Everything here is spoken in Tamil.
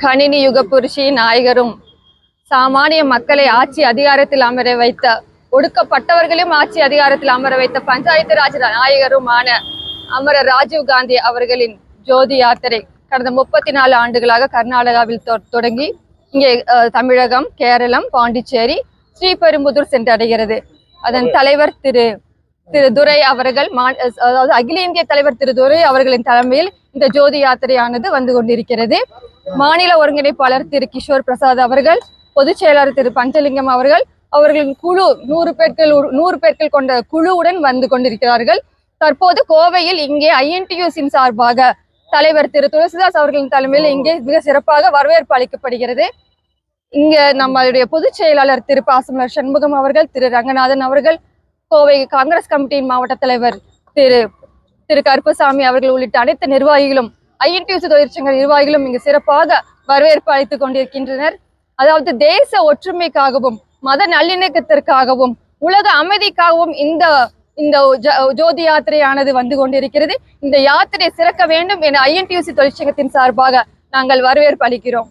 கணினி யுக புருஷி நாயகரும் சாமானிய மக்களை ஆட்சி அதிகாரத்தில் அமர வைத்த ஒடுக்கப்பட்டவர்களையும் ஆட்சி அதிகாரத்தில் அமர வைத்த பஞ்சாயத்து ராஜ் நாயகருமான அமரர் ராஜீவ் காந்தி அவர்களின் ஜோதி யாத்திரை கடந்த முப்பத்தி நாலு ஆண்டுகளாக கர்நாடகாவில் தொடங்கி இங்கே தமிழகம் கேரளம் பாண்டிச்சேரி ஸ்ரீபெரும்புதூர் சென்றடைகிறது. அதன் தலைவர் திரு திரு துரை அவர்கள் அதாவது அகில இந்திய தலைவர் திரு துரை அவர்களின் தலைமையில் இந்த ஜோதி யாத்திரையானது வந்து கொண்டிருக்கிறது. மாநில ஒருங்கிணைப்பாளர் திரு கிஷோர் பிரசாத் அவர்கள் பொதுச் செயலாளர் திரு பஞ்சலிங்கம் அவர்கள் அவர்களின் குழு நூறு பேர்கள் நூறு பேர்கள் கொண்ட குழுவுடன் வந்து கொண்டிருக்கிறார்கள். தற்போது கோவையில் இங்கே ஐஎன்டியூசின் சார்பாக தலைவர் திரு துளசிதாஸ் அவர்களின் தலைமையில் இங்கே மிக சிறப்பாக வரவேற்பு அளிக்கப்படுகிறது. இங்க நம்மளுடைய பொதுச் செயலாளர் திரு பாசமலர் சண்முகம் அவர்கள் திரு ரங்கநாதன் அவர்கள் கோவை காங்கிரஸ் கமிட்டியின் மாவட்ட தலைவர் திரு திரு கருப்பசாமி அவர்கள் உள்ளிட்ட அனைத்து நிர்வாகிகளும் ஐஎன்டியூசி தொழிற்சங்க நிர்வாகிகளும் இங்கு சிறப்பாக வரவேற்பு அளித்துக் கொண்டிருக்கின்றனர். அதாவது தேச ஒற்றுமைக்காகவும் மத நல்லிணக்கத்திற்காகவும் உலக அமைதிக்காகவும் இந்த இந்த ஜோதி யாத்திரையானது வந்து கொண்டிருக்கிறது. இந்த யாத்திரை சிறக்க வேண்டும் என ஐஎன்டியூசி தொழிற்சங்கத்தின் சார்பாக நாங்கள் வரவேற்பு அளிக்கிறோம்.